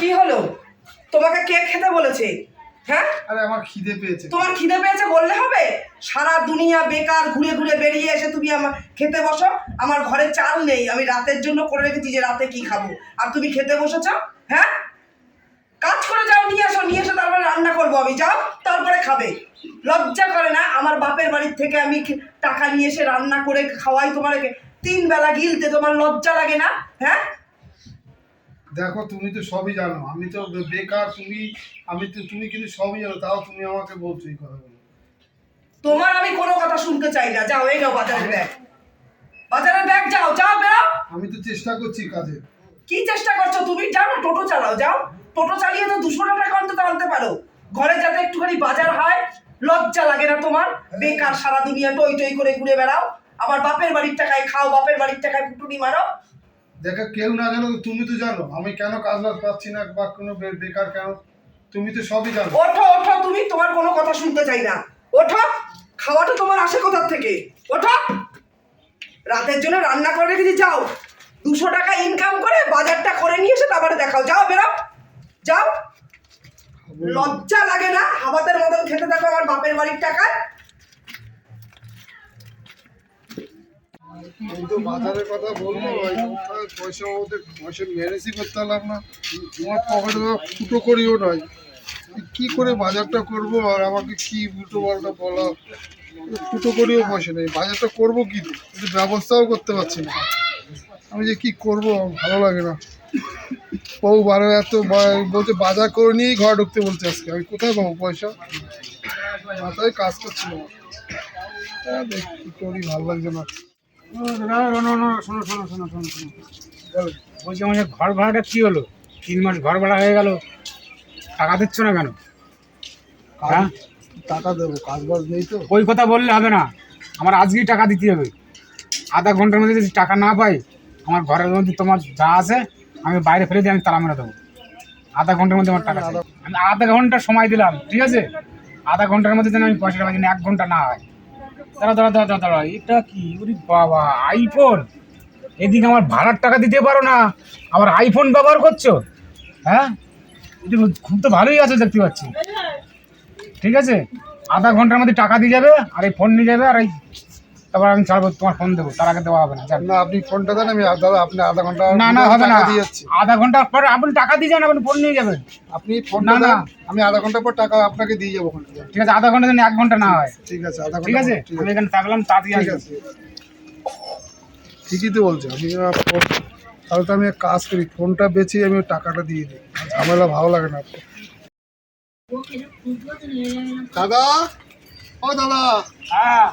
কি হলো? তোমাকে কে খেতে বলেছে? হ্যাঁ? আরে আমার খিদে পেয়েছে। তোমার খিদে পেয়েছে বললে হবে? সারা দুনিয়া বেকার ঘুরে ঘুরে বেরিয়ে এসে তুমি আমার খেতে বসো। আমার ঘরে চাল নেই। আমি রাতের জন্য করে রেখেছি যে রাতে কি খাব। আর তুমি খেতে বসেছ? হ্যাঁ? কাজ করে যাও নিয়ে আসো নিয়ে এসে তারপরে রান্না করব আমি। যাও তারপরে খাবে। লজ্জা করে না আমার বাপের বাড়ির থেকে আমি টাকা নিয়ে এসে রান্না করে খাওয়াই তোমার তিন বেলা গিলতে তোমার লজ্জা লাগে না? হ্যাঁ? দেখো তুমি তো সবই জানো। আমি তো বেকার তুমি আমি তো তুমি কিন্তু সবই জানো তাও তুমি আমাকে বলছো এই কথাগুলো তোমার আমি কোনো কথা শুনতে চাই না। যাও এই নাও বাজারের ব্যাগ। বাজারের ব্যাগ যাও যাও বেরাও আমি তো চেষ্টা করছি কাজে। কি চেষ্টা করছ তুমি? যাও না টোটো চালাও যাও। টোটো চালিয়ে তো দুশো টাকা অন্তত আনতে পারো। ঘরে যাতে একটুখানি বাজার হয় লজ্জা লাগে না তোমার? বেকার সারা দুনিয়া টই টই করে ঘুরে বেড়াও। আমার বাপের বাড়ির টাকায় খাও বাপের বাড়ির টাকায় পুটুনি মারো। দেখো কেউ না জানো তুমি তো জানো। আমি কেন কাজ বাজ পাচ্ছি না বা কোনো বেকার কেন? তুমি তো সবই জানো। ওঠো ওঠো, তুমি তোমার কোনো কথা শুনতে চাই না। ওঠো, খাওয়াটা তোমার আসে কোথার থেকে? ওঠো। রাতের জন্য রান্না করে রেখেছি, যাও। দুশো টাকা ইনকাম করে বাজারটা করে নিয়ে এসে তারপরে দেখাও। যাও বেরাও যাও। লজ্জা লাগে না? হাবাদের মতন খেতে থাকো আমার বাপের বাড়ির টাকায় এই তো বাজারের কথা বলব ভাই পয়সা ওদের পয়সা ম্যানেজই করতে পারলাম না। তোমার পকেটে ফুটো করিও নয় কি করে বাজারটা করব আর আমাকে কি উল্টো পাল্টা বলা? ফুটো করিও পয়সা নেই। বাজারটা করব কি? কিন্তু ব্যবস্থাও করতে পারছি না। আমি যে কি করব ভালো লাগে না। বউ বারো এত বলছে, বাজার করে নিয়েই ঘরে ঢুকতে বলছে আজকে। আমি কোথায় পাবো পয়সা? মাথায় কাজ করছি না। হ্যাঁ করি, ভালো লাগছে না। শোনো শোনো শোনো শোনো শোনো বলো। বলছি আমাদের ঘর ভাড়াটা কী হলো তিন মাস ঘর ভাড়া হয়ে গেল টাকা দিচ্ছ না কেন হ্যাঁ টাকা দেবো কাজ বাজ নেই তো ওই কথা বললে হবে না আমার আজকেই টাকা দিতে হবে আধা ঘণ্টার মধ্যে যদি টাকা না পাই আমার ঘরের মধ্যে তোমার যা আছে আমি বাইরে ফেলে দিয়ে আমি তালা মেরে দেবো আধা ঘণ্টার মধ্যে আমার টাকা। আমি আধা ঘণ্টা সময় দিলাম ঠিক আছে আধা ঘণ্টার মধ্যে যেন আমি পয়সাটা পাই এক ঘণ্টা না হয় দাঁড়া দাঁড়া দাঁড়া দাঁড়া এটা কি? ওরে বাবা আইফোন এদিকে আমার ভাড়ার টাকা দিতে পারো না। আবার আইফোন ব্যবহার করছ? হ্যাঁ? এটা খুব তো ভালোই আছে দেখতে পাচ্ছি। ঠিক আছে? আধা ঘণ্টার মধ্যে টাকা দিয়ে যাবে, আর এই ফোন নিয়ে যাবে, আর এই তারপর আমি ছাড়বো তোমার ফোন দেবো তার আগে দেওয়া হবে না। না আপনি ফোনটা দেন আমি দাদা আপনি আধা ঘণ্টা না না হবে না। দিয়ে আধা ঘণ্টা পর আপনি টাকা দিয়ে যান আপনি ফোন নিয়ে যাবেন। আপনি ফোন না, না। আমি আধা ঘণ্টা পর টাকা আপনাকে দিয়ে যাব। ঠিক আছে আধা ঘণ্টা যেন এক ঘণ্টা না হয়। ঠিক আছে আধা ঘণ্টা ঠিক আছে। আমি এখানে থাকলাম তাড়াতাড়ি ঠিক আসব। আছে। ঠিকই তো বলছো আমি তাহলে তো আমি এক কাজ করি ফোনটা বেচে আমি টাকাটা দিয়ে দিই ঝামেলা ভালো লাগে না। দাদা? ও দাদা। হ্যাঁ।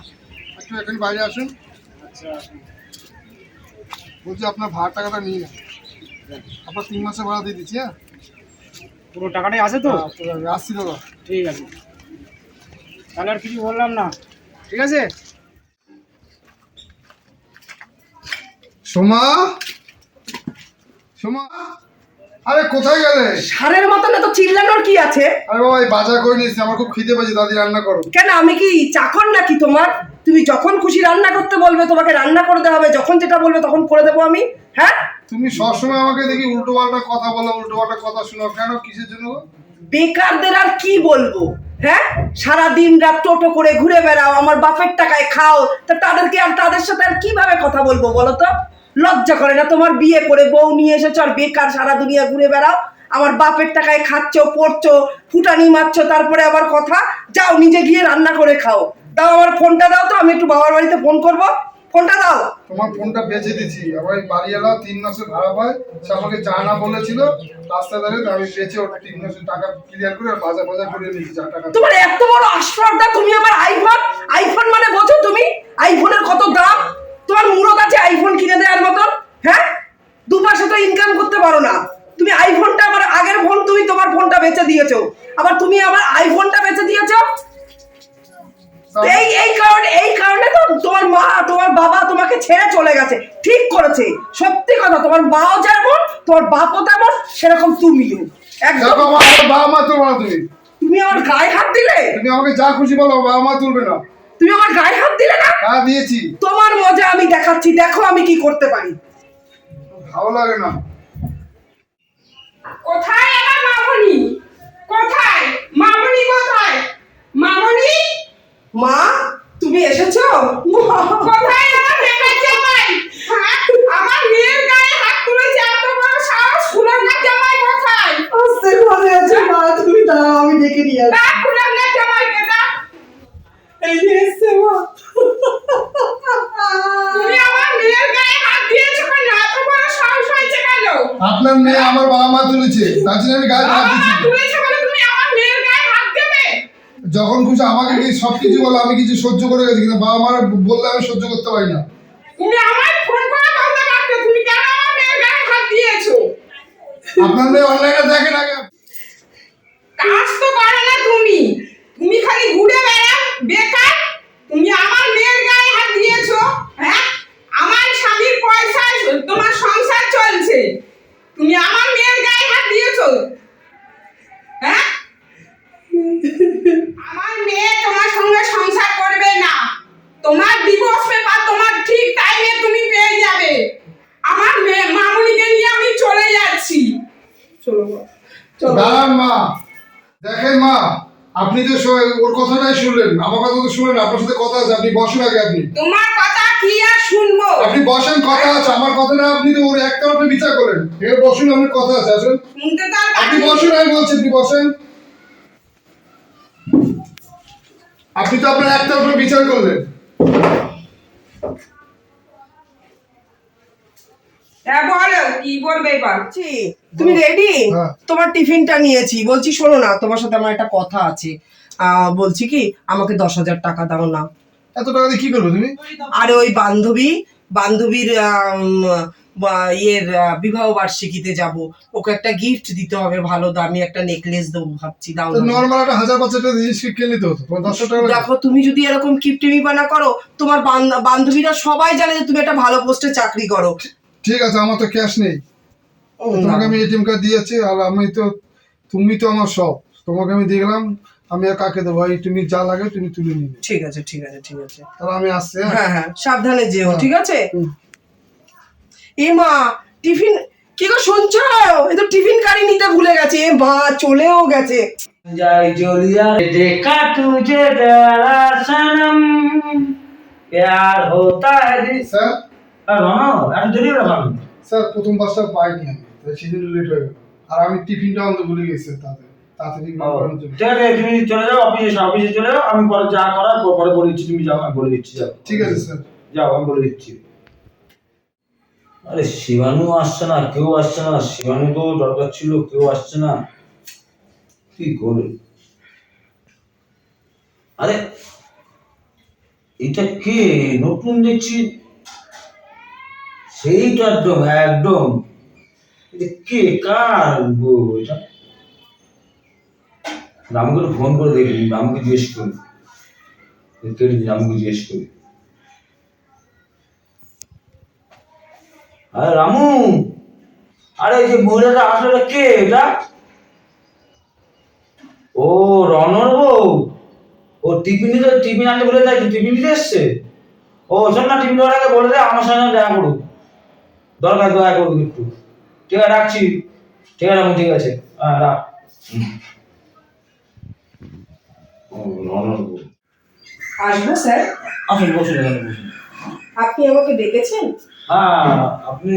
একটু এখানে বাইরে আসুন। বলছি আপনার ভাড়া টাকাটা নিয়ে নেন আপনার তিন মাসের ভাড়া দিয়ে দিচ্ছি হ্যাঁ? পুরো টাকাটাই আছে তো? আচ্ছা, আমি আসছি দাদা। ঠিক আছে। তাহলে আর কিছু বললাম না। ঠিক আছে? সোমা? সোমা? আরে কোথায় গেলে? সারের মতন এত চিল্লানোর কি আছে? আরে বাবা এই বাজার করে নিয়েছি আমার খুব খিদে পেয়েছে দাদি রান্না করো। কেন আমি কি চাকর নাকি তোমার? তুমি যখন খুশি রান্না করতে বলবে তোমাকে রান্না করে দেওয়া হবে। যখন যেটা বলবে তখন করে দেবো আমি। হ্যাঁ? তুমি সবসময় আমাকে দেখি উল্টো পাল্টা কথা বলো উল্টো পাল্টা কথা শোনো। কেন? কিসের জন্য বেকারদের আর কি বলব? হ্যাঁ? সারা দিন রাত টোটো করে ঘুরে বেড়াও আমার বাপের টাকায় খাও। তা তাদেরকে আর তাদের সাথে আর কীভাবে কথা বলব বলো তো? লজ্জা করে না তোমার? বিয়ে করে বউ নিয়ে এসেছ আর বেকার সারা দুনিয়া ঘুরে বেড়াও। আমার বাপের টাকায় খাচ্ছ পড়ছো ফুটানি মারছো তারপরে আবার কথা যাও নিজে গিয়ে রান্না করে খাও। দাও আমার ফোনটা দাও তো আমি একটু বাবার বাড়িতে ফোন করব। ফোনটা দাও। তোমার ফোনটা বেচে দিচ্ছি আমার এই বাড়িওয়ালা তিন মাসের ভাড়া পায় সে আমাকে জানা বলেছিল রাস্তায় দাঁড়িয়ে আমি বেচে ওটা তিন মাসের টাকা ক্লিয়ার করে আর বাজার বাজার করে নিয়েছি যা টাকা তোমার এত বড় আস্পর্ধা তুমি আমার আইফোন আইফোন মানে বোঝো তুমি? আইফোনের কত দাম? তোমার মুরত আছে আইফোন কিনে দেওয়ার মতন হ্যাঁ? দুপাশে তো ইনকাম করতে পারো না। তুমি আইফোনটা আমার আগের ফোন তুমি তোমার ফোনটা বেচে দিয়েছ। আবার তুমি আমার আইফোনটা বেচে দিয়েছ এই এই কারণে এই কারণে তো তোমার মা তোমার বাবা তোমাকে ছেড়ে চলে গেছে। ঠিক করেছে। সত্যি কথা তোমার মাও যেমন তোমার বাপও তেমন সেরকম তুমিও। একদম। বাবা মা তুমি। তুমি আমার গায়ে হাত দিলে? তুমি আমাকে যা খুশি বলো বাবা মা তুলবে না। তুমি আমার গায়ে হাত দিলে না? হ্যাঁ দিয়েছি। তোমার মজা আমি দেখাচ্ছি দেখো আমি কি করতে পারি। ভালো লাগে না। কোথায় আমার মামনি? কোথায়? মামনি কোথায়? মামনি? মা তুমি এসেছ? কোথায় আমার মেয়ের জামাই হ্যাঁ? আমার মেয়ের গায়ে হাত তুলেছে এত বড় সাহস ফুলের না জামাই কোথায়? আস্তে ঘরে আছে মা তুমি দাঁড়াও আমি ডেকে নিয়ে আসি ডাক ফুলের না জামাইকে ডাক এই যে এসছে মা। তুমি আমার মেয়ের গায়ে হাত দিয়েছ কেন? এত বড় সাহস হয়েছে কেন? আপনার মেয়ে আমার বাবা মা তুলেছে। তার জন্য আমি গায়ে হাত দিচ্ছি তুলেছে বলে তুমি আমার মেয়ের গায়ে হাত দেবে যখন খুশি আমাকে কি সব কিছু বলে আমি কিছু সহ্য করে গেছি কিন্তু বাবা মারা বললে আমি সহ্য করতে পারি না। তুমি আমায় ফোন করে বলতে পারতে তুমি কেন আমার মেয়ের গায়ে হাত দিয়েছ? আপনার মেয়ে অনলাইনে দেখেন আগে কাজ তো করো না তুমি। তুমি খালি ঘুরে বেড়াও বেকার। তুমি আমার মেয়ের গায়ে হাত দিয়েছ হ্যাঁ? আমার স্বামীর পয়সায় তোমার সংসার চলছে তুমি আমার মেয়ের গায়ে হাত দিয়েছ হ্যাঁ আমার মেয়ে তোমার সঙ্গে সংসার করবে না তোমার ডিভোর্স পেপার তোমার ঠিক টাইমে তুমি পেয়ে যাবে আমার মেয়ে মামুনিকে নিয়ে আমি চলে যাচ্ছি চলো মা চলো দাঁড়ান মা দেখেন মা আপনি তো শ- ওর কথাটাই শুনলেন। আমার কথা তো শুনলেন আপনার সাথে কথা আছে আপনি বসুন আগে আপনি। তোমার কথা কি আর শুনব? আপনি বসেন কথা আছে আমার কথা না আপনি তো ওর একতরফে বিচার করেন এবার বসুন আপনার কথা আছে আসুন। শুনতে তো আপনি বসুন আমি বলছি আপনি বসেন। আপনি তো আপনার একতরফে বিচার করলেন। হ্যাঁ কি বলবে তুমি রেডি হ্যাঁ। তোমার টিফিনটা নিয়েছি। বলছি শোনো না তোমার সাথে আমার একটা কথা আছে। বলছি কি আমাকে দশ হাজার টাকা দাও না। এত টাকা দিয়ে কি করবে তুমি? আরে ওই বান্ধবী বান্ধবীর ইয়ের বিবাহ বার্ষিকীতে যাব। ওকে একটা গিফট দিতে হবে ভালো দামি একটা নেকলেস দেবো ভাবছি দাও। নর্মাল একটা হাজার পাঁচশো টাকা জিনিস কিনে হতো তোমার টাকা দেখো তুমি যদি এরকম কিপটিমি বানা করো তোমার বান্ধবীরা সবাই জানে যে তুমি একটা ভালো পোস্টে চাকরি করো। ঠিক আছে আমার তো ক্যাশ নেই। তোমাকে আমি এটিএম কার্ড দিয়েছি আর আমি তো তুমি তো আমার সব। তোমাকে আমি দেখলাম আমি আর কাকে দেবো? তুমি যা লাগে তুমি তুলে নিবে। ঠিক আছে ঠিক আছে ঠিক আছে। তাহলে আমি আসছি হ্যাঁ? হ্যাঁ, হ্যাঁ সাবধানে যেও হ্যাঁ। ঠিক আছে? টিফিন কি গো শুনছো? এ তো টিফিন কারি নিতে ভুলে গেছে। এ মা চলেও গেছে। যাই জলিয়া দেখা সনম। প্যার হোতা হ্যায় জি স্যার? আর আমি স্যার প্রথম বাসটা পাইনি আমি সেদিন লেট হয়ে গেল। আর আমি টিফিনটা অন্তত ভুলে গেছি তাতে। তাড়াতাড়ি ও, করার জন্য। ঠিক আছে তুমি চলে যাও অফিসে অফিসে চলে যাও আমি পরে যা করার পরে- পরে বলে দিচ্ছি তুমি যাও আমি বলে দিচ্ছি যাও। ঠিক আছে স্যার। যাও আমি বলে দিচ্ছি। আরে শিবানু আসছে না কেউ আসছে না শিবানু তো দরকার ছিল কেউ আসছে না। কি করে আরে এটা কে? নতুন দেখছি। সেইটা একদম একদম। কে? কার এটা একটু ফোন করে দেখি রামকে জিজ্ঞেস করি। রামকে জিজ্ঞেস করি। আরে রামু! আরে যে মহিলাটা আসলে কে এটা? ও রনর বউ? ও টিফিন নিতে, টিফিন আনতে বলে দেয় টিফিন নিতে এসছে? ও, শোন না, টিফিন দেওয়ার আগে বলে দে, আমার সঙ্গে দেখা করুক। দরকার দয়া করুক একটু। ঠিক আছে, রাখছি। ঠিক আছে ঠিক আছে। হ্যাঁ রাখ। আসব স্যার। আসুন বসুন এখানে বসুন। আপনি আমাকে ডেকেছেন? হ্যাঁ আপনি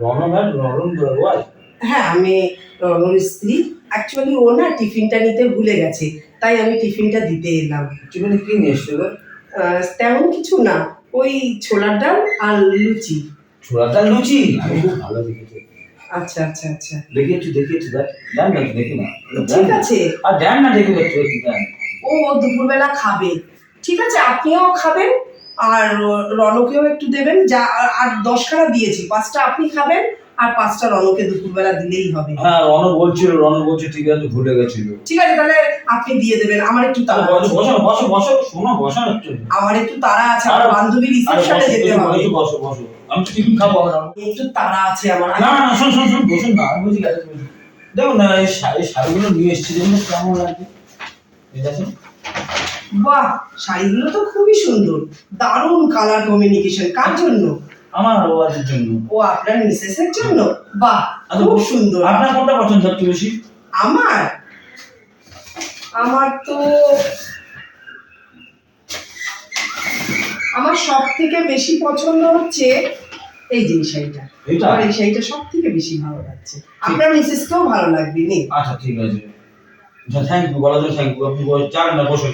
রনন হ্যাঁ আমি রনর স্ত্রী। অ্যাকচুয়ালি ও না টিফিনটা নিতে ভুলে গেছে তাই আমি টিফিনটা দিতে এলাম। টিফিনে কি নিয়ে এসছো আহ, তেমন কিছু না ওই ছোলার ডাল আর লুচি। ছোড়াটা লুচি? আমি খুব ভালো দেখেছি। আচ্ছা আচ্ছা আচ্ছা। দেখেছি দেখেছি দেখ। দেন না দেখি না। ঠিক আছে। আর দেন না দেখি দেখি দেখি। দেন ও দুপুরবেলা খাবে। ঠিক আছে? আপনিও খাবেন আর রনকেও একটু দেবেন। যা আর- দশখানা দিয়েছি। পাঁচটা আপনি খাবেন আর পাঁচটা রনকে দুপুরবেলা দিলেই হবে। হ্যাঁ রণ বলছিল রণ বলছে ঠিক আছে ভুলে গেছিল। ঠিক আছে তাহলে আপনি দিয়ে দেবেন। আমার একটু তাড়া বসো আছে। বসো বসো বসো শোনো বসো একটু। আমার একটু তাড়া আছে আমার বান্ধবী রিসেপশনে যেতে হবে। বসো, বসো বসো। আমি টিফিন খাব একটু তাড়া আছে আমার না না শোন শোন শোন বসুন না আমি বলছি গেছে। দেখুন না এই শাড়িগুলো নিয়ে এসেছি দেখুন না কেমন আছে বাহ শাড়িগুলো তো খুবই সুন্দর। দারুণ কালার কমিউনিকেশন কার জন্য? আমার ওয়াজের জন্য। ও আপনার মিসেসের জন্য? বাহ আচ্ছা, খুব সুন্দর। আপনার কোনটা পছন্দ সবচেয়ে বেশি? আমার? আমার তো আমার সব থেকে বেশি পছন্দ হচ্ছে এই যে শাড়িটা? আমার এই শাড়িটা সব থেকে বেশি ভালো লাগছে। আপনার মিসেসকেও ভালো লাগবে নে। আচ্ছা ঠিক আছে। থ্যাংক ইউ বলার জন্য থ্যাংক ইউ আপনি যাবেন না বসুন।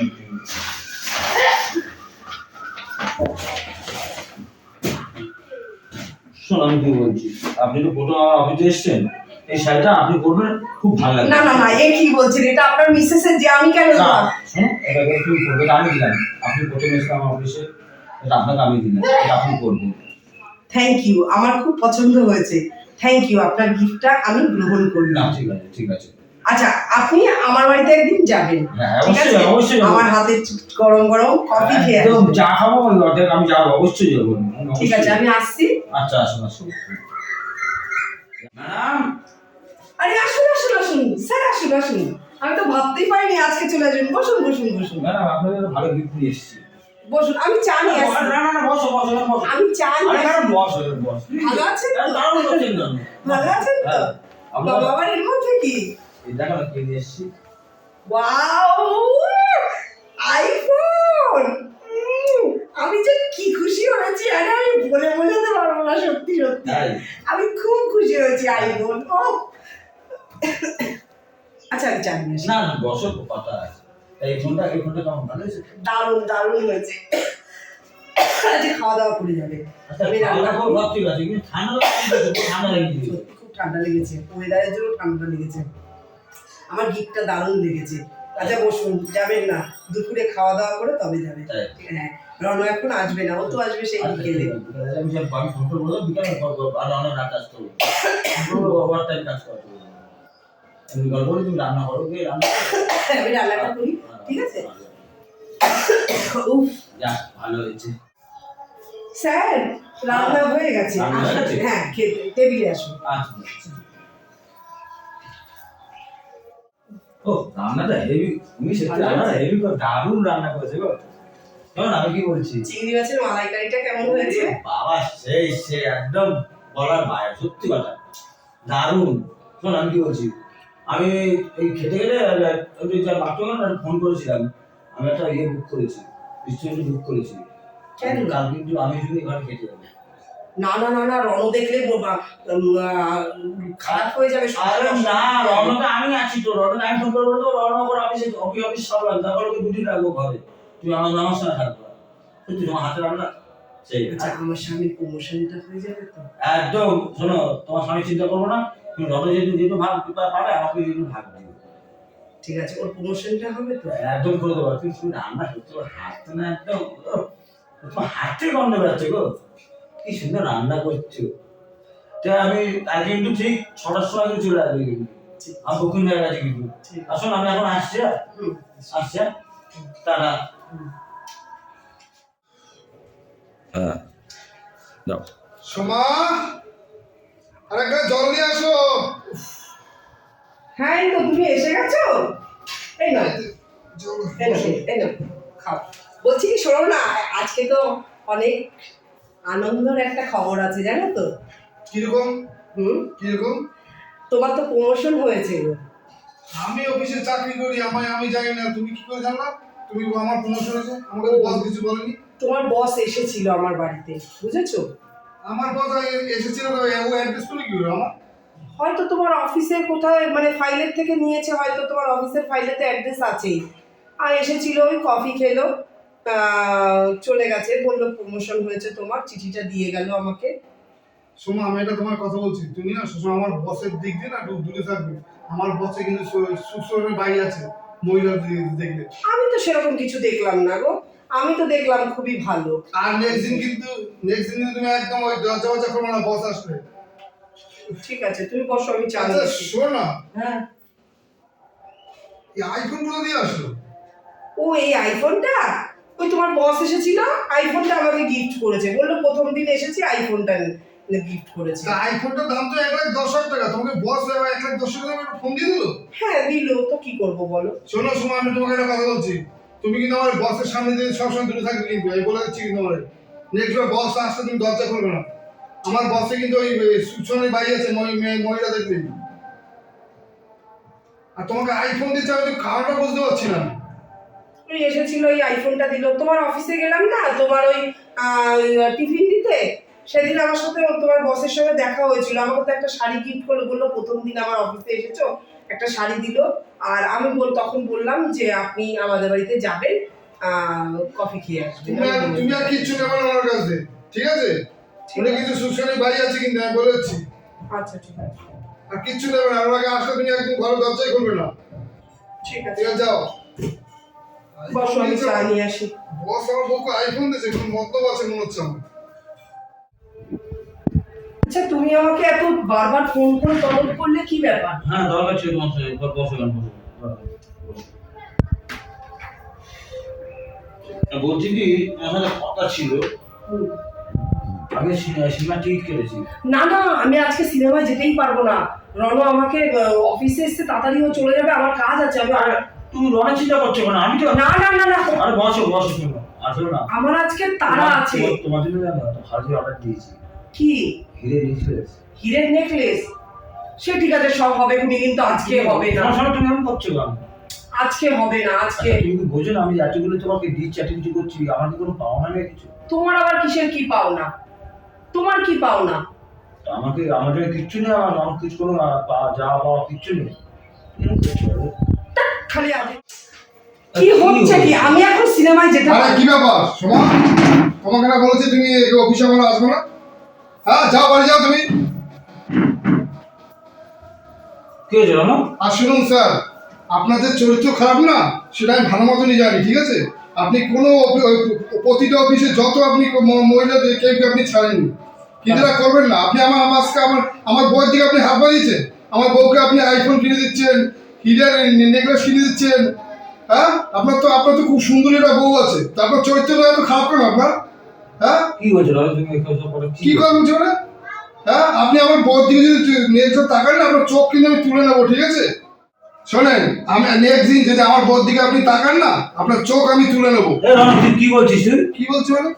শোন আমি কি বলছি? আপনি তো অফিসে এসেছেন এই শাড়িটা আপনি খুব ভালো লাগবে। না না না এ কি বলছেন? এটা আপনার মিসেসের যে আমি কেন না এটা তুমি আমি দিলাম। আপনি প্রথম এসে আমার অফিসে এটা আপনাকে আমি দিলাম এটা আপনি থ্যাংক ইউ আমার খুব পছন্দ হয়েছে। থ্যাংক ইউ আপনার গিফটটা আমি গ্রহণ করলাম। ঠিক আছে ঠিক আছে। আচ্ছা আপনি আমার বাড়িতে একদিন যাবেন হ্যাঁ, ঠিক আছে? আমার হাতে গরম গরম কফি খেয়ে একদম আসবেন। খাব আমি যাব অবশ্যই যাব। ঠিক আছে আমি আসছি। আচ্ছা আসুন আসুন। ম্যাডাম! আরে আসুন আসুন আসুন। স্যার আসুন আসুন। আমি তো ভাবতেই পারিনি আজকে চলে আসবেন। বসুন বসুন বসুন। ম্যাডাম আপনাদের ভালো গিফট নিয়ে এসেছি। বসুন আমি চা নিয়ে আসছি। না না না বসো বসো না, বসো। আমি চা আরে নিয়ে আসছি। বসো বসো। ভালো আছেন? আরে, আপনি। ভালো আছেন তো? হ্যাঁ। আপনার বাবা এর মধ্যে কি? দেখো না কি এসেছি। Wow iPhone! আমি যে কি খুশি হয়েছি আরে আমি বলে বোঝাতে পারব না সত্যি সত্যি। আমি খুব খুশি হয়েছি আইফোন ও। আচ্ছা আমি আসি। না না বসো কথা আছে। এই ফোনটা এই ফোনটা কেমন ভালো হয়েছে? দারুণ দারুণ হয়েছে। আজকে খাওয়া দাওয়া করে যাবে। আচ্ছা আমি রান্না করব। ঠিক আছে কিন্তু ঠান্ডা ঠান্ডা লেগেছে। খুব ঠান্ডা লেগেছে ওয়েদারের জন্য ঠান্ডা লেগেছে। আমার গিফটটা দারুণ লেগেছে। আচ্ছা বসুন যাবেন না। দুপুরে খাওয়া দাওয়া করে তবে যাবে হ্যাঁ রণ এখন আসবে না ও তো আসবে সেই আচ্ছা, বিকেলে। আমি রান্না করো, রান্নাটা ঠিক আছে? ভালো। উফ। যাক, ভালো হয়েছে। স্যার রান্না হয়ে গেছে। হ্যাঁ খেতে টেবিলে আসুন। ও, রান্নাটা heavy, তুমি সত্যি রান্নাটা heavy দারুণ রান্না করেছে গো। শোনো আমি কি বলছি? চিংড়ি মাছের মালাইকারিটা কেমন হয়েছে? বাবা সেই সেই একদম বলার বাইরে সত্যি কথা। দারুণ। শোন আমি কি বলছি? আমি এই খেতে গেলে ওই যে বাথরুমে ফোন করেছিলাম। আমি একটা ইয়ে বুক করেছি। রেস্টুরেন্ট বুক করেছি। কেন? কাল কিন্তু আমি শুধু এখানে খেতে যাব না না না না রণ দেখলে খারাপ হয়ে যাবে না রনকে আমি আছি তো রনকে আমি ফোন করব তো রন করে অফিসে অফিস অফিস সব লাগবে তারপর ওকে দুদিন রাখব ঘরে। তুই আমার আমার সঙ্গে থাকব। সত্যি তোমার হাতে রান্না? সেই। আচ্ছা আমার স্বামীর প্রমোশনটা হয়ে যাবে তো? একদম শোনো তোমার স্বামী চিন্তা করব না। তুমি রবে যেহেতু যেহেতু ভাগ পা- পাবে আমাকে যেহেতু ভাগ দিও। ঠিক আছে ওর প্রমোশনটা হবে তো? একদম করে দেবো। তুমি শুনে করতে পারো হাতে না একদম তোমার হাতে গন্ধ বেরোচ্ছে গো। কি সুন্দর রান্না করছ। তা আমি আজকে কিন্তু ঠিক ছটার সময় চলে আসবে কিন্তু। আমি বুকিং হয়ে গেছে কিন্তু। আসুন আমি এখন আসছি হ্যাঁ? আসছি হ্যাঁ? টাটা। হ্যাঁ। যাও সোমা! আরে একটা জল নিয়ে আসো। হ্যাঁ এই তো তুমি এসে গেছো? এই না এই না এই না খাও। বলছি কি শোনো না আজকে তো অনেক আনন্দের একটা খবর আছে জানো তো? কীরকম? হুম? কীরকম? তোমার তো প্রমোশন হয়েছে গো আমি অফিসে চাকরি করি আমায় আমি জানি না তুমি কি করে জানলা? তুমি আমার প্রমোশন হয়েছে আমাকে তো বস কিছু বলেনি? তোমার বস এসেছিল আমার বাড়িতে বুঝেছ? আমার বস এসেছিল তো ও অ্যাড্রেস করে কি হলো আমার? হয়তো তোমার অফিসে কোথায় মানে ফাইলের থেকে নিয়েছে হয়তো তোমার অফিসের ফাইলেতে অ্যাড্রেস আছেই। আর এসেছিল ওই কফি খেলো। চলে গেছে বলল প্রমোশন হয়েছে তোমার চিঠিটা দিয়ে গেল আমাকে। সোমা আমি এটা তোমার কথা বলছি তুমি না সবসময় আমার বসের দিক দিয়ে না দূরে থাকবে। আমার বসে কিন্তু সুস্থের বাইরে আছে মহিলা দেখলে। আমি তো সেরকম কিছু দেখলাম না গো আমি তো দেখলাম খুবই ভালো। আর নেক্সট দিন কিন্তু নেক্সট দিন তুমি একদম ওই দরজা বজা করবে না বস আসবে। ঠিক আছে তুমি বসো আমি চা আচ্ছা শোনো না হ্যাঁ। এই আইফোনগুলো দিয়ে আসলো? ও এই আইফোনটা ওই তোমার বস এসেছিল আইফোনটা আমাকে গিফট করেছে। বলল প্রথম দিন এসেছি আইফোনটা গিফট করেছে। আইফোনটার দাম তো এক লাখ দশ হাজার টাকা। তোমাকে বস এক লাখ দশ হাজার টাকা ফোন দিয়ে দিলো? হ্যাঁ দিল। তো কি করব বলো? শোনো শোনো আমি তোমাকে একটা কথা বলছি। তুমি কিন্তু আমার বসের সামনে দিয়ে সবসময় দূরে থাকবে কিন্তু আমি বলে দিচ্ছি কিন্তু আমার নেক্সট বার বস আসতে তুমি দরজা করবে না। আমার বসে কিন্তু ওই সুচনের বাড়ি আছে মহি- মহিলা দেখবে আর তোমাকে আইফোন দিচ্ছে আমি তো কারণটা বুঝতে পারছি না এসেছিল ওই আইফোনটা দিল। তোমার অফিসে গেলাম না? তোমার ওই টিফিন দিতে? সেদিন আমার সাথে তোমার বসের সঙ্গে দেখা হয়েছিল। আমাকে তো একটা শাড়ি গিফট করে বলল প্রথম দিন আমার অফিসে এসেছ একটা শাড়ি দিল। আর আমি বল তখন বললাম যে আপনি আমাদের বাড়িতে যাবেন কফি খেয়ে আসবেন। তুমি আর কিচ্ছু নেবে না ওনার কাছে ঠিক আছে? উনি কিছু সুশ্রী ভাই আছে কিন্তু আমি বলেছি। আচ্ছা ঠিক আছে। আর কিচ্ছু নেবে না ওনাকে আসলে তুমি একদম ঘরে দরজাই করবে না। ঠিক আছে যাও। বসো আমি চা নিয়ে আসি। বস আমার বউকে আইফোন দিয়েছে কোনো মতলব আছে মনে হচ্ছে আমার। আচ্ছা তুমি আমাকে এত বারবার ফোন করে তলব করলে কি ব্যাপার? হ্যাঁ দরকার ছিল তোমার একবার বসো গান বসো। বসো। বলছি কি সাথে কথা ছিল। আমি সিনেমা সিনেমা টিকিট কেটেছি। না না আমি আজকে সিনেমায় যেতেই পারব না। রণ আমাকে আহ, অফিসে এসে তাড়াতাড়ি ও চলে যাবে আমার কাজ আছে আমি আরে তুমি চিন্তা করছ কেন? আমি তো না না না না। আরে বসো বসো শোনো আসলে না। আমার আজকে তারা আছে। তোমার- জন্য জানো তো হাজির অর্ডার দিয়েছি। কি? হিরে নেকলেস হিরের নেকলেস সে ঠিক আছে সব হবে কিন্তু আজকে হবে না। তুমি এমন করছ কেন? আজকে হবে না আজকে। আচ্ছা, তুমি কি বোঝো না আমি এতগুলো তোমাকে দিচ্ছি এত কিছু করছি আমার কি কোনো পাওনা নেই কিছু? তোমার আবার কিসের কি পাও না তোমার কি পাও না আমাকে আমার জন্য কিচ্ছু নেই আমার আমার কিছু কোনো যা পাওয়া কিচ্ছু নেই? খালি আমি কি হচ্ছে কি? আমি এখন সিনেমায় যেতে আরে কি ব্যাপার? শোনো তোমাকে না বলেছি তুমি অফিসে আমার আসবে না। হ্যাঁ যাও বাড়ি যাও তুমি। কি হয়েছে রানো আর শুনুন স্যার আপনার যে চরিত্র খারাপ না সেটা আমি ভালো মতনই জানি ঠিক আছে? আপনি কোনো প্রতিটা অফিসে যত আপনি মহিলাদের কেউ আপনি ছাড়েননি। কিন্তু করবেন না। আপনি আমার আমার আজকে আমার আমার বউয়ের দিকে আপনি হাত বাড়িয়েছেন। আমার বউকে আপনি আইফোন কিনে দিচ্ছেন। হিরের নেকলেস কিনে দিচ্ছেন হ্যাঁ? আপনার তো আপনার তো খুব সুন্দর একটা বউ আছে। তারপর চরিত্রটা এত খারাপ কেন আপনার? হ্যাঁ? কি হয়েছে করবেন ছোটা হ্যাঁ? আপনি আমার বউর দিকে যদি নেক্সট তাকান না আপনার চোখ কিন্তু আমি তুলে নেব ঠিক আছে? শোনেন আমি নেক্সট দিন যদি আমার বউর দিকে আপনি তাকান না আপনার চোখ আমি তুলে নেব। কি বলছিস তুই? কি বলছো মানে?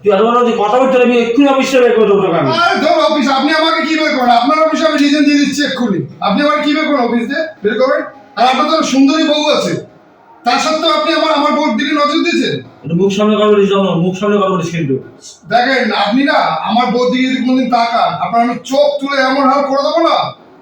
তুই এত বড় কথা বলতে আমি এক্ষুনি অফিসে বের করে দেবো আমি। ধর অফিস আপনি আমাকে কি বের করেন? আপনার অফিসে আমি রিজন দিয়ে দিচ্ছি এক্ষুনি। আপনি আমার কি বের করেন অফিস দিয়ে বের করেন। আর আপনার তো সুন্দরী বউ আছে। তা সত্ত্বেও আপনি আমার আমার বউর দিকে নজর দিয়েছেন মুখ সামনে কথা বলিস মুখ সামনে কথা বলিস কিন্তু। দেখেন আপনি না আমার বউর দিকে যদি কোনোদিন তাকান আপনার আমি চোখ তুলে এমন হাল করে দেবো না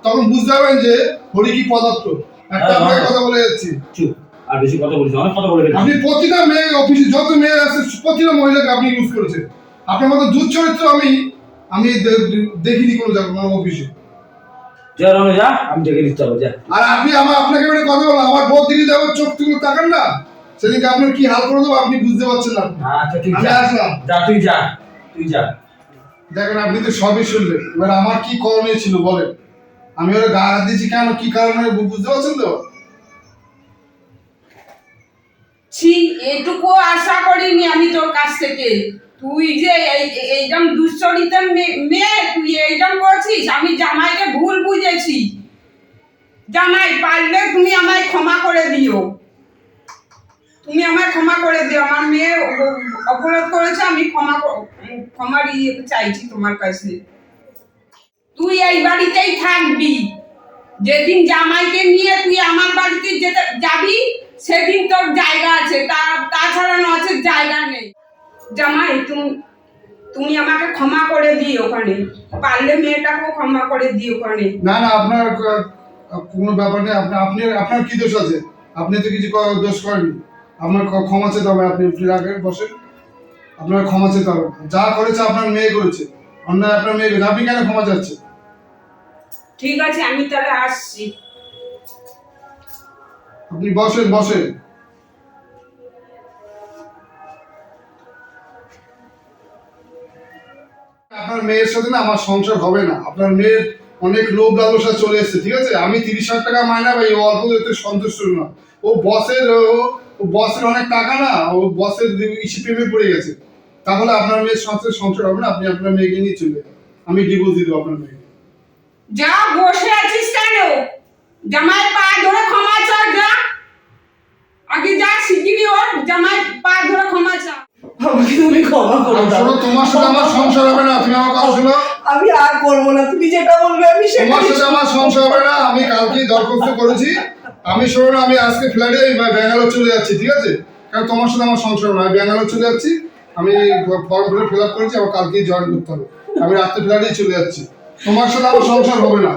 তখন বুঝতে পারবেন যে হরি কি পদার্থ। একটা হ্যাঁ, আপনাকে হ্যাঁ। কথা বলে যাচ্ছি। চুপ। আর বেশি কথা বলিস অনেক কথা বলে আপনি প্রতিটা মেয়ে অফিসে যত মেয়ে আছে প্রতিটা মহিলাকে আপনি ইউজ করেছেন। আপনার মতো দুধ চরিত্র আমি আমি দেখিনি কোনো জায়গায় অফিসে যা রানো যা আমি দেখে দিতে হবে যা। আর আপনি আমার আপনাকে একটা কথা বললাম আমার বউ দিকে যাব চোখ তুলে তাকান না। সেদিনকে আপনার কি হাল করে দেবো আপনি বুঝতে পারছেন না। আচ্ছা আমি যা। আসলাম। যা তুই যা তুই যা। দেখেন আপনি তো সবই শুনলেন। এবার আমার কি করণীয় ছিল বলেন। আমি ওরা গা হাত দিয়েছি কেন? কি কারণে? বুঝতে পারছেন তো? ছি, এটুকু আশা করিনি আমি তোর কাছ থেকে। তুই যে এই- এই- এইরকম দুশ্চরিতের মেয়ে, তুই এইরকম করছিস, আমি জামাইকে ভুল বুঝেছি। জামাই, পারলে তুমি আমায় ক্ষমা করে দিও। তুমি আমায় ক্ষমা করে দিও। আমার মেয়ে অপ- অপরাধ করেছে, আমি ক্ষমা ক্ষমার ইয়ে চাইছি তোমার কাছে। তুই এই বাড়িতেই থাকবি। যেদিন জামাইকে নিয়ে তুই আমার বাড়িতে যেতে যাবি সেদিন তোর জায়গা আছে তা তাছাড়া নচের জায়গা নেই। জামাই তুমি তুমি আমাকে ক্ষমা করে দিই ওখানে। পারলে মেয়েটাকেও ক্ষমা করে দিই ওখানে। না না আপনার কোনো ব্যাপার নেই। আপনি আপনি আপনার কি দোষ আছে? আপনি তো কিছু দোষ করেননি। আপনার ক্ষমা চেতে হবে। আপনি ফিরে আগে বসেন। আপনার ক্ষমা চেতে হবে। যা করেছে আপনার মেয়ে করেছে। অন্যায় আপনার মেয়ে আপনি কেন ক্ষমা চাচ্ছেন? ঠিক আছে আমি তাহলে আসছি। আপনি বসেন বসেন। আপনার মেয়ের সাথে না আমার সংসার হবে না। আপনার মেয়ের অনেক লোভ লালসা চলে এসেছে, ঠিক আছে? আমি তিরিশ হাজার টাকা মাইনা পাই ও অল্প এতে সন্তুষ্ট না। ও বসের, ও- বসের অনেক টাকা না, ও বসের ইসে প্রেমে পড়ে গেছে। তাহলে আপনার মেয়ের সংসার সংসার হবে না, আপনি আপনার মেয়েকে নিয়ে চলে। আমি ডিভোর্স দিয়ে আপনার মেয়েকে। যা বসে আছিস কেন? জামাই পা ধরে ক্ষমা চা যা। আগে যা শিগগিরি ওর জামাই পা ধরে ক্ষমা চা আমাকে তুমি ক্ষমা করে শোনো তোমার সাথে আমার সংসার হবে না তুমি আমার কথা শোনো। আমি আর করব না তুমি যেটা বলবে আমি তোমার সেটাই সাথে আমার সংসার হবে না আমি কালকেই দরখাস্ত করেছি। আমি শোনো আমি আজকে ফ্লাইটে ব্যাঙ্গালোর চলে যাচ্ছি ঠিক আছে? কারণ তোমার সাথে আমার সংসার নয় ব্যাঙ্গালোর চলে যাচ্ছি। আমি ফর্ম ফিল ফিল আপ করেছি আমার কালকেই জয়েন করতে হবে। আমি রাত্রে ফ্লাইটেই চলে যাচ্ছি। তোমার সাথে আমার সংসার হবে না।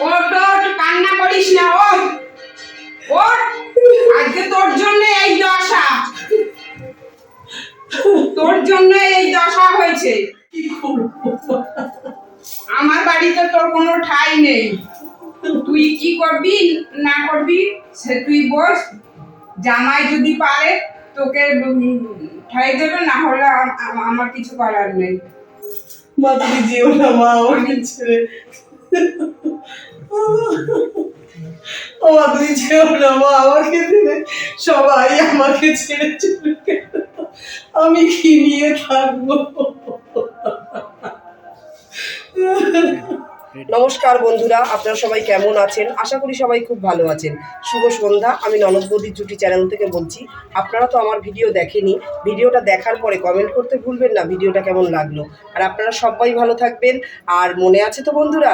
ওট ওট কান্না করিস না ওট ওট আজকে তোর জন্য এই দশা। তোর জন্য এই দশা হয়েছে। কি করব? আমার বাড়িতে তোর কোনো ঠাই নেই। তুই কি করবি না করবি সে তুই বস। জামাই যদি পারে তোকে ঠাই দেবে না হলে আম- আম- আমার কিছু করার নেই। মা তুমি যেও না মা আমাকে ছেড়ে ও মা তুমি যেও না মা আমাকে ছেড়ে সবাই আমাকে ছেড়ে চলে গেল। আমি কি নিয়ে থাকব নমস্কার বন্ধুরা, আপনারা সবাই কেমন আছেন? আশা করি সবাই খুব ভালো আছেন। শুভ সন্ধ্যা, আমি ননদ বৌদি জুটি চ্যানেল থেকে বলছি, আপনারা তো আমার ভিডিও দেখেনি। ভিডিওটা দেখার পরে কমেন্ট করতে ভুলবেন না ভিডিওটা কেমন লাগল। আর আপনারা সবাই ভালো থাকবেন। আর মনে আছে তো বন্ধুরা,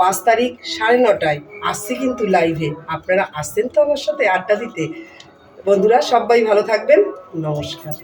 পাঁচ তারিখ সাড়ে নটায় আসছি কিন্তু লাইভে আপনারা আসছেন তো আমার সাথে আড্ডা দিতে। বন্ধুরা, সবাই ভালো থাকবেন। নমস্কার।